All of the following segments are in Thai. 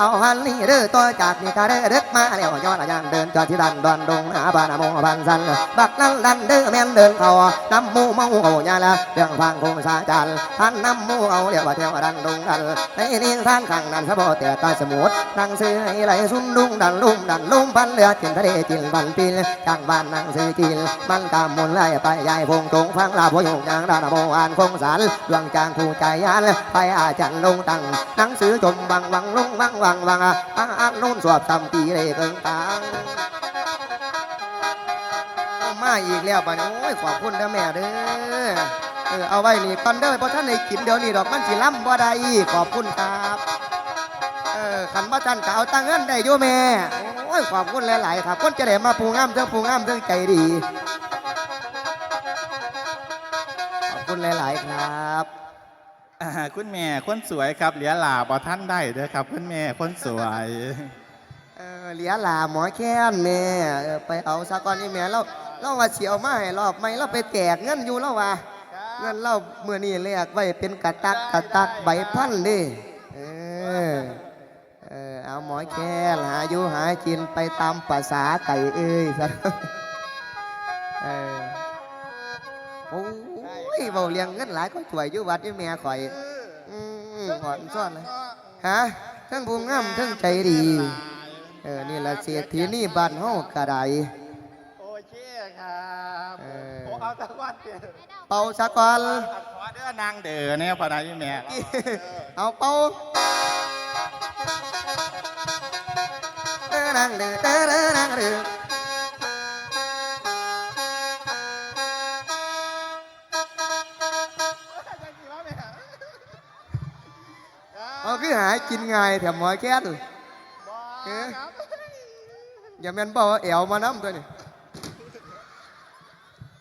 เอาฮันนี่เด้อต่อจากนี่ก็เด้อเด็กมาแล้วยอนละยางเดินจอดที่ดันดอนดงหาบานาโมบันสันบักนั่นดันเด้อแม่นเดินเขาน้ำมูเมาเอายาละเรื่องฟังคงสาจันท่านน้ำมูเอาเรียกว่าเที่ยวดันดงดันในนี่ทางข้างนั้นสะบอแต่ตาสมุดนั่งซื้อให้ไหลสุนดุงดันลุ่มดันลุ่มพันเรือจินทะเลจินบันปีนจังบ้านนั่งซื้อกินมันตามมุนไล่ไปยายพงตรงฟังลาพยงยางดานโมอ่านคงสารดวงจางคู่ใจยานไปอาจันลงตังหนังสือจมวังวังลงวังวังวังอ่านอ่านนุ่นสวบตำตีเลยเกิงตังเอามาอีกแล้วบัดนี้โอ้ยขอบคุณนะแม่เด้อเออเอาไว้นี่ก่อนเด้อเพราะท่านในกินเดี๋ยวนี้ดอกมันสิล้ำบ่ได้ขอบคุณครับเออขันบ่ท่านก็เอาตังเงินได้อยู่แม่โอ้ยขอบคุณหลายๆครับคนจะได้มาปูงามเทั้งปูงามเทั้งใจดีขอบคุณหลาย ๆ ครับคุณแม่คนสวยครับเหลียหลาบอท่านได้เด้อครับ คุณแม่คนสวย ออเหลียหลาหมอแค้นแม่เออไปเอาซะก่อนนี่แม่เราเราว่าเสียวมาให้รอบไม่เราไปแตกเงินอยู่แล้วว่าเงินเราเมื่อนี้แลกไว้เป็นกระตักกระตักใบพันดิเออเออเอาหมอแค้นหาอยู่หากินไปตามภาษาไก่เอ้ยซะเออโอ้ยเบาเลี้ยงเงินหลายก็ช่วยอยู่วัดอยู่แม่ข่อยอืมหอนซ่อนเลยฮะทั้งผู้งามทั้งใจดี เออ นี่ละเสียทีนี่บ้านเฮากระไดโอเคครับเออผมเอาตะวันเดียวเป่าสะก่อนขอเด้อนางเด้อเนี่ยพอได้ยี่แม่เอาเป่าเด้อนังเด้อเด้อเด้อนังเด้อเอาคือหากินง่ายแถมหมอแก้ว เอ๊ะอย่าแม่นบอกว่าแอวมาน้ำตัวนี่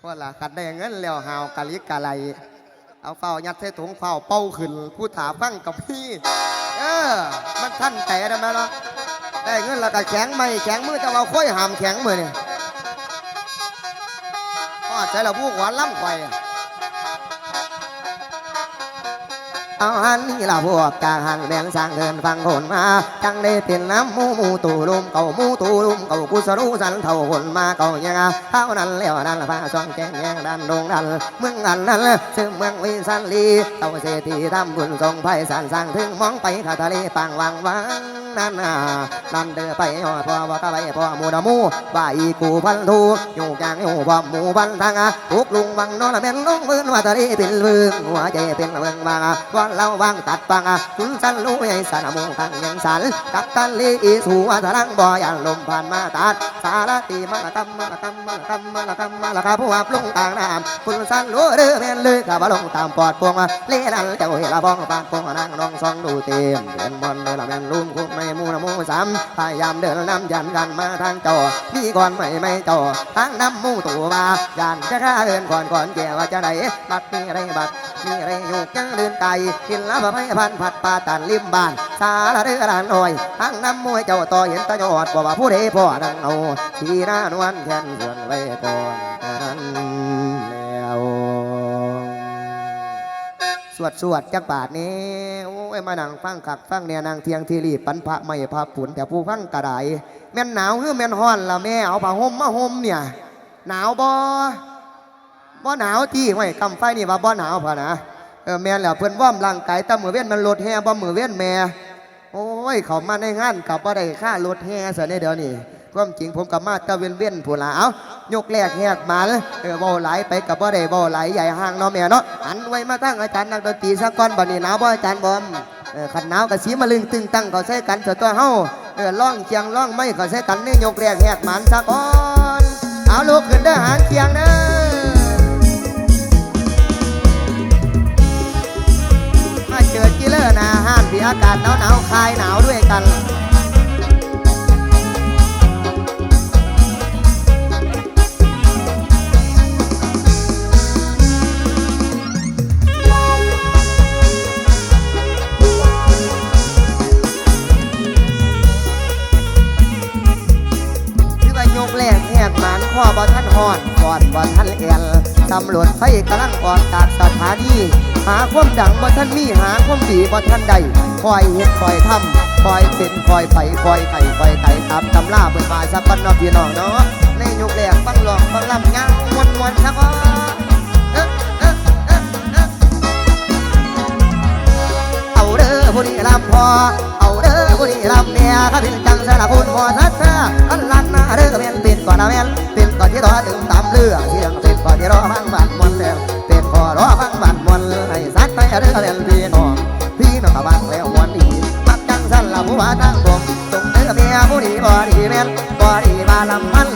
ว่าล่ะขัดได้เงินแล้วหาวกะลิกะไลเอาเฝ้ายัดใส่ถุงเฝ้าเป้าขึ้นผู้ถาฟังกับพี่ เออ มันท่านแต่ได้ไหมล่ะได้เงินแล้วก็แข็งไม่แข็งมือจะเอาค่อยหามแข็งมือเนี่ยพ่อใจเราผู้หวานล้ำไฟอะ เอาหันนี่ละพวกกาหันแบนสร้างเดินฟังโคนมาจังได้เป็นน้ำมูมูตูลุมเก่ามูตูลุมเก่ากุสรู้สันเท่าคนมาเก่ายังเท่านั้นแล้วนั่นฟ้าช่องแกงแยงดันดงดันเมืองอันนั้นซึ่งเมืองวิสันลีเต่าเศรษฐีทำบุญทรงไผ่สานสร้างถึงมองไปคาทะเลปางวังวัง นั่นน่ะนั่นเดือไปอพ่อว่าตะไปพ่อมูดมูว่าอีกูพันทูอยู่กลางอยู่พ่อหมูพันทางทุกลุงวังนอนเป็นลุงมืนว่าทะเลเป็นเมืองหัวใจเป็นเมืองบางวันเราวางตัดปังคุณสันรู้ใหญ่สานมูทางยังสันกับตันลีอีสูว่าทะลังบ่อยางลมผ่านมาตัดสารตีมาละกำมาละกำมาละกำมาละกำมาละครับผู้อับลงต่างน้ำคุณสันรู้เรือแม่นเลยขับลงตามปอดพวงเล่นันเจ้าเฮลาบ้องปานพวงนางน้องซองดูเต็มเดินบอลเดินละแม่นลุ่มคุ้มไม่มูนะมูสามพยายามเดินนำยันกันมาทางจอมีก่อนไม่ไม่จอทางน้ำมูตัวมายันจะฆ่าเดินก่อนก่อนแกว่าจะไหนบัดมีไรบัดมีไรอยู่ยังเดินไกกินแล้วไม่พันผัดปลาตันริมบ้านสาละเรือลานหน่อยทางน้ำมวยเจ้าต่อเห็นตะยอดบอกว่าผู้ใดพ่อนังเอาทีหน้านวลแทนส่วนไว้ก่อน วดสวดจักบาทนี้โอ้ยมานั่งฟังขักฟังเนี่ยนางเทียงทีรีปันพระไม่พระผุนแต่ผู้ฟังกระไดแม่นหนาวหรือแม่นฮ้อนล่ะแม่เอาผ้าห่มมาห่มเนี่ยหนาวบ่บ่หนาวที่ไว้กำไฟนี่ว่าบ่หนาวพะนะเออแม่นแล้วเพิ่อนว่อมร่างกายต่มือเว้นมันลดแห่บ่มือเว้นแม่โอ้ยเขามาในงานกับบ่ได้ค่ารถแห่ซะในเดี๋ยวนี้ ความจริงผมกับมาตะเวียนเว้นผู้ลาเอายกแรกแหกมาเลยเออเบาไหลไปกับบ่ได้เบาไหลใหญ่ห่างเนาะแม่เนาะหันไว้มาตั้งอาจารย์นักดนตรีสักก้อนบัดนี้หนาวบ่อาจารย์บอมเออขันหนาวกับสีมาลึงตึงตั้งก็ใส่กันเถอตัวเฮาเออล่องเคียงล่องไม่ก็ใส่กันนี่ยกแรกแหกหมันสักก้อนเอาลูกขึ้นเด้อหางเคียงเด้อมาเจอจิเลอร์หนาห้านที่อากาศหนาวหนาวคลายหนาวด้วยกัน พ่อบ่ท่านหอดกอดบ่ท่านแอนตำรวจไฟกำลังออกจากสถานีหาความดังบ่ท่านมีหาความดีบ่ท่านใดคอยเฮ็ดคอยทำคอยเป็นคอยไปคอยไต่คอยไต่ตามตำราเปิดมาสักปันนอพี่น้องเนาะในยุคแรกฟังหลองฟังลำยังมวนมวนสักวันเอ๊ะเอ๊ะเอ๊ะเอ๊ะเอาเด้อผู้นี้ลำพอเอาเด้อผู้นี้ลำเมียข้าเป็นจังสารคุณพอทัดเธออันลันนาเด้อเป็นเป็น ก่อนนะแม่นเป็นก่อนที่รอถึงตามเรือเสียงเป็นก่อนที่รอฟังบัดมวนแล้วเป็นก่อนรอฟังบัดมวนให้สัตว์ไปเด้อเป็นพี่น้องพี่น้องกับบังแล้วมวนดีมักจังสันละผู้ว่าทั้งผมจงเด้อเมียผู้ดีบ่ดีแม่นบ่ดีบาลำมัน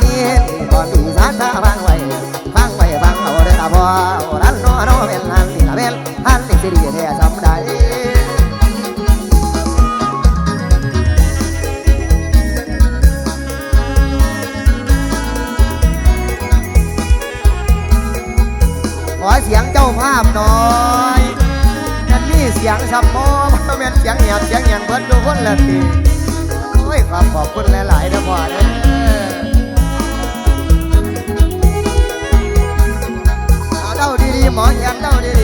ละทีโอ้ยความขอบคุณหลายๆนะพ่อเด้อเอาเด้าดีๆหมอเหียนเด้าดีๆ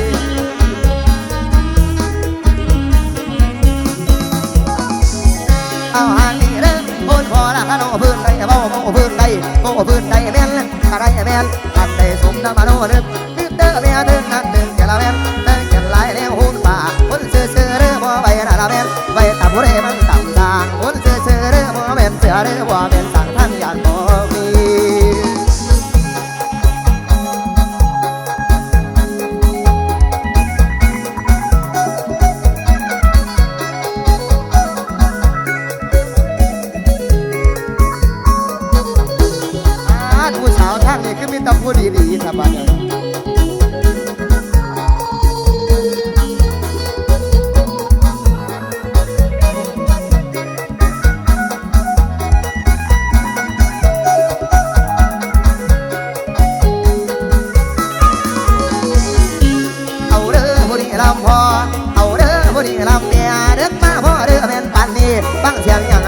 เอาหางนี่เด้อพูดพอละขนมพื้นได้เบ้าโมพื้นได้โมพื้นได้แม่นกะได้แม่นกันได้สมน้ำมาโนเด้อเด้อแม่เด้อนักเด้อแกละแม่นเด้อแกหลายแล้วหุ่นป่าหุ่นเสือเสือเด้อบ่ใบน่ะละแม่น ลำพอเอาเด้อผู้นี้ลำเมียเด้อมาพ่อเด้อแม่นปันนี้ฟังเสียง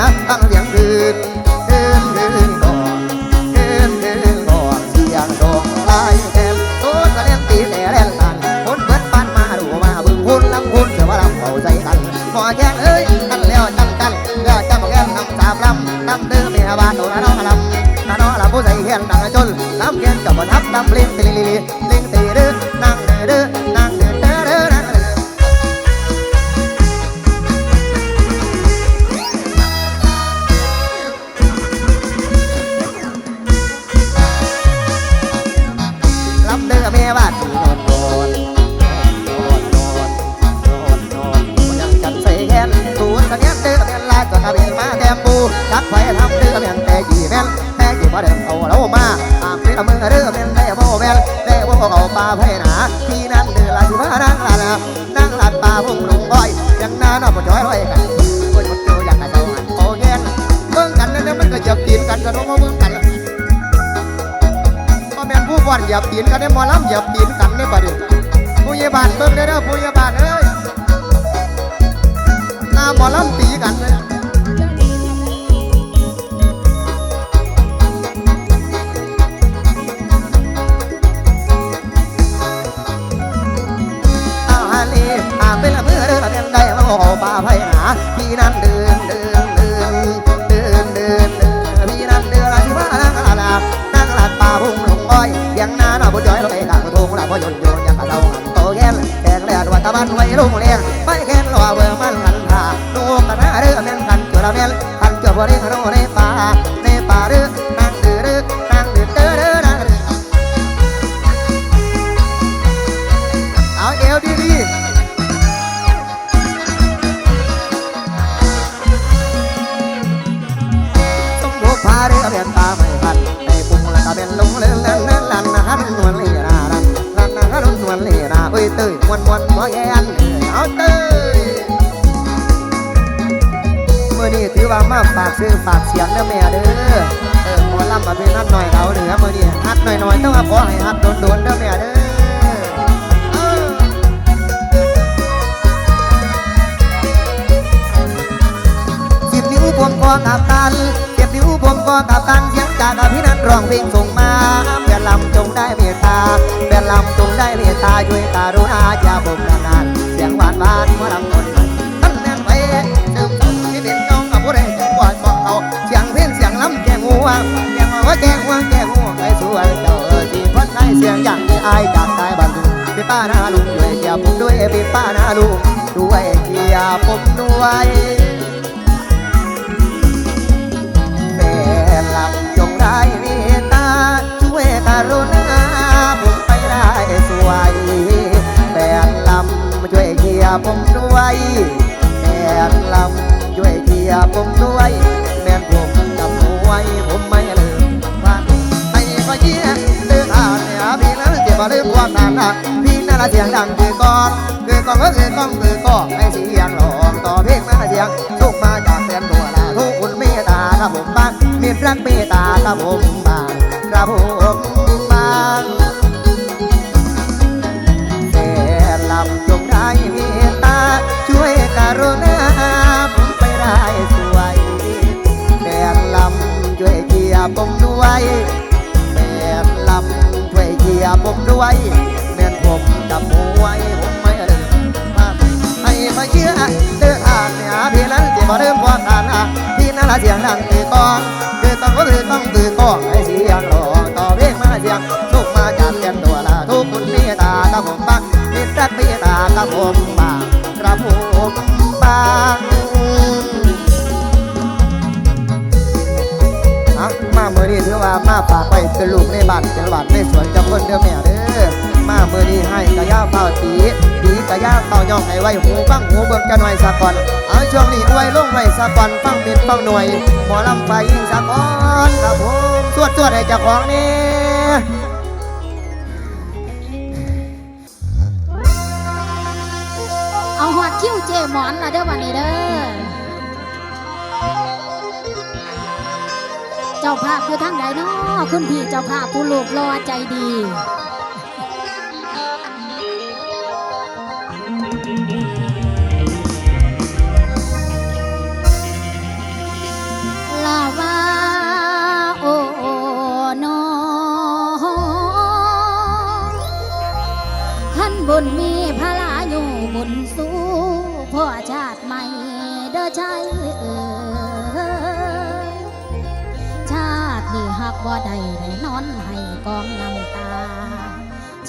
หยียบตีนกันได้หมอลำเหยียบตีนกันได้บ่ดิผู้ใหญ่บ้านเบิ่งได้เด้อผู้ใหญ่บ้านเอ้ยหน้าหมอลำตีกันเลยอาฮาลีอาเป็นละมือเด้อเมียนได้มาโอ้ป่าไผ่หนาพี่นั่นเดิน ยังนาหน้าบ่จอยเราไปกลางทุ่งละบ่ยนโยนยังกะเราหันโตแก่นแดงแลดวัดตะวันไว้ลงเลี้ย ยเตยมวนมวนบ่แย่นเอาเตยเมื่อนี้ถือว่ามาฝากซื้อฝากเสียงเด้อแม่เด้อเออหมอลำมาเป็นนัดหน่อยเราเด้อเมื่อนี้ฮัดหน่อยหน่อยต้องมาขอให้ฮัดโดนโดนๆเด้อแม่เด้อเออสิบนิ้วพวงคอกับกัน สิวผมก็กับตันเสียงจากอภินันท์ร้องเพลงส่งมาแฟนลำจงได้เมตตาแฟนลำจงได้เมตตาช่วยการุณาอย่าบ่มนานๆเสียงหวานหวานมาลำคนท่านแม่ไปเติมต้นที่เป็นเงกับผู้ใดจังหวัดบอกเอาเสียงเพลงเสียงลำแกงหัวแกงหัวแกงหัวแกงหัวไปสวยเจ้าเออที่พ้นได้เสียงอย่างที่อายจากตายบันทุพี่ป้าหน้าลุงด้วยเกียผมด้วยพี่ป้าหน้าลุงด้วยเกียร์ผมด้วยำจเมตตาช่วยกรุณาผมไปได้สวยแม่ลำช่วยเกียผมด้วยแม่ลำช่วยเกียผมด้วยแม่นผมกับมวยผมไม่ลืมว่าไอ้ก็เยี่ยเลือกอ่านเนี่ยพี่นั้นเจ็บมาลืมพวกนั้นนะพี่นั่นละเสียงดังคือก้องคือก้องคือก้องคือกองให้เสียงหลองต่อเพลงมาเสียงทุกมาักเมตตาครับผมบางครับผมบางแต่ลำจงได้เมตตาช่วยกรุณาผมไปได้สวยแต่ลำช่วยเกียร์ผมด้วยแต่ลำช่วยเกียร์ผมด้วยแม่นผมกับมวยผมไม่ลืมมาให้มาเชื่อเลือกอ่านเนี่ยพี่นั้นจะมาเริ่มพอทานอะพี่นั่นละเสียงดังตือกอง ตือกองก็ตือต้องตือกองให้เสียงหลอกต่อเพลงมาเสียงทุกมาจากเตียนตัวละทุกคนมีตากับผมบ้างมิตรรักมีตากับผมบ้างกระผมบ้างมาเมื่อนี้ถือว่ามาฝากไว้เป็นลูกในบ้านเป็นหวานในสวนจำคนเด้อแม่เด้อ เฝ้าย่องให้ไว้หูฟังหูเบิ่งจะหน่อยสักก่อนเอาช่วงนี้ไว้ลงไว้สักก่อนฟังมิดฟังหน่วยหมอลำไฟยิงสักก่อนครับผมสวดสวดให้เจ้าของนี่เอาหอดคิ้วเจหมอนละเด้อวันนี้เด้อเจ้าภาพอยู่ทางใดเนาะคุณพี่เจ้าภาพผู้ลูกรอใจดี ญมีพระลาอยู่บุญสู้พ่อชาติใหม่เด้อใจเอ่ยชาตินี้หักบ่ได้ได้นอนให้กองน้ำตา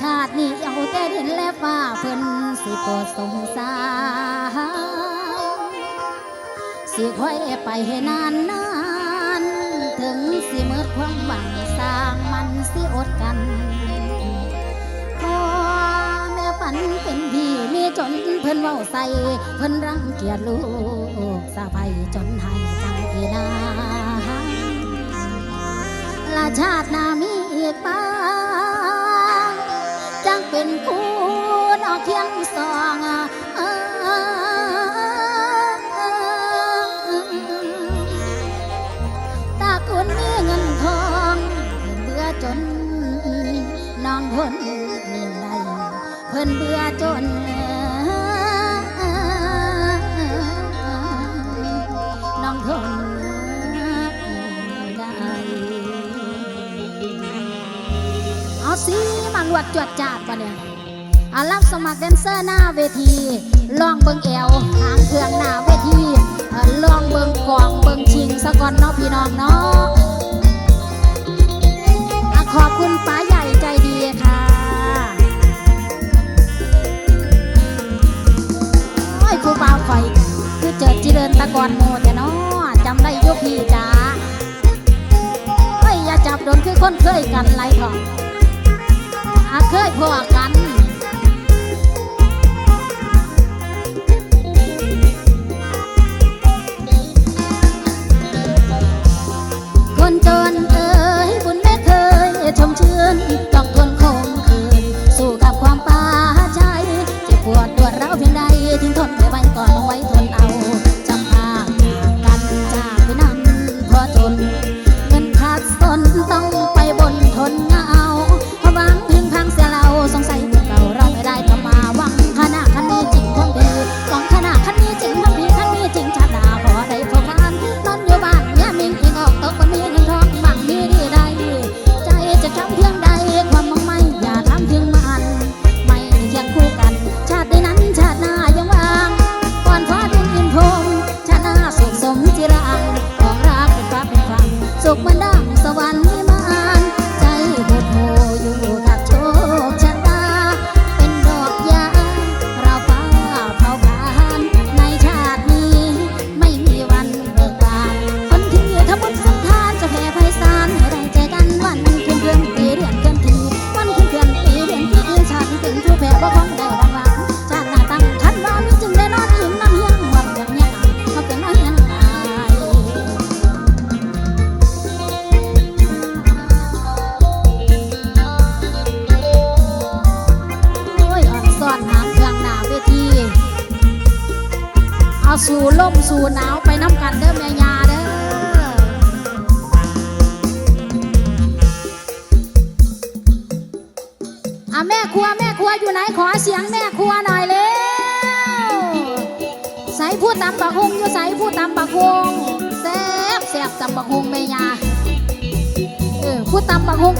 ชาตินี้เอาแต่ดินและฟ้าเพิ่นสิโปรดสงสารสิค่อยไปให้นานนานถึงสิเมิดความหวังสร้างมันสิอดกัน ฝันเป็นพี่มีจนเพิ่นเว้าใส่เพิ่นรังเกียจลูกสะใภ้จนหายจังอีนาลาชาติหนามีอีกบ้างจังเป็นคู่ นเบื่อจนน้องทนได้เอาสิมาลวดจวดจาดปะเนี่ยอารับสมัครแดนเซอร์หน้าเวที ลองเบิงแอวหางเครื่องหน้าเวทีล่อลองเบิงกองเบิงชิงสะก่อนเนาะพี่น้องเนาะอะขอบคุณป้าใหญ่ ตะกอนโมแต่นาะจำได้ยุพี่จ๋าเฮ้ยอย่าจับโดนคือคนเคยกันไรทองอาเคยพอกันคนจนเอ่ยบุญไม่เคยชมเชื่น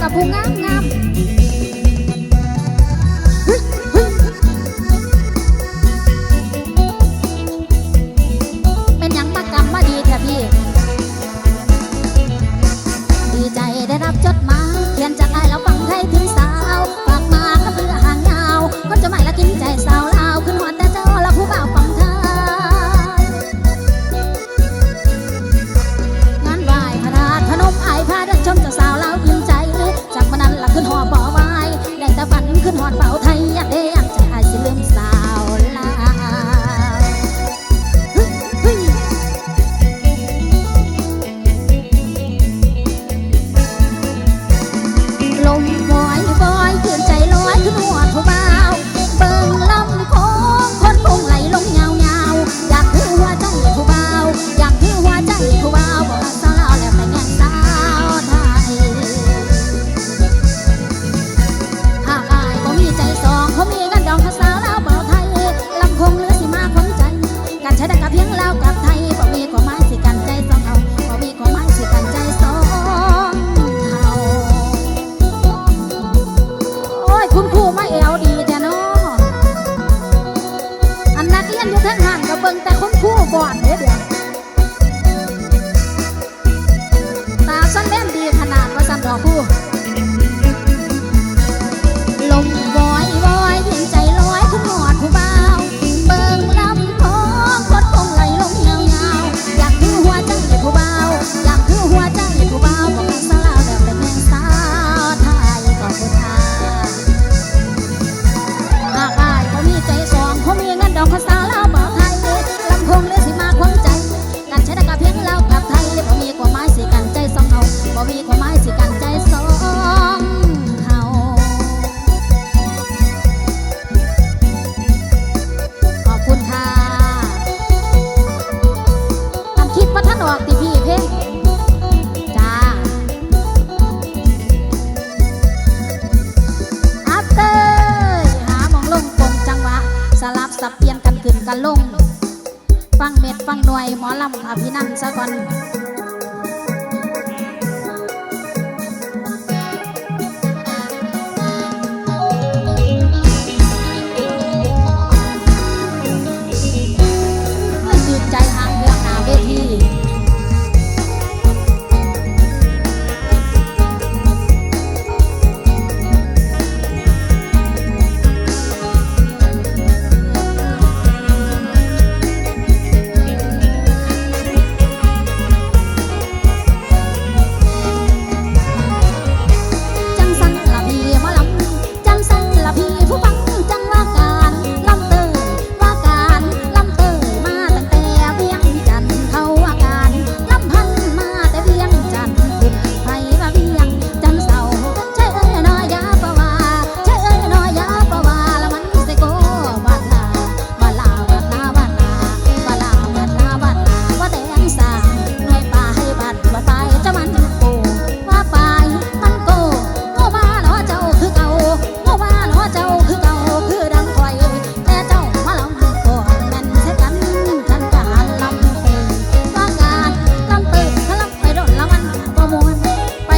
กับผู้งามงาม กันลง ฟังเม็ดฟังหน่วยหมอลำอภินันซะก่อน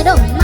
động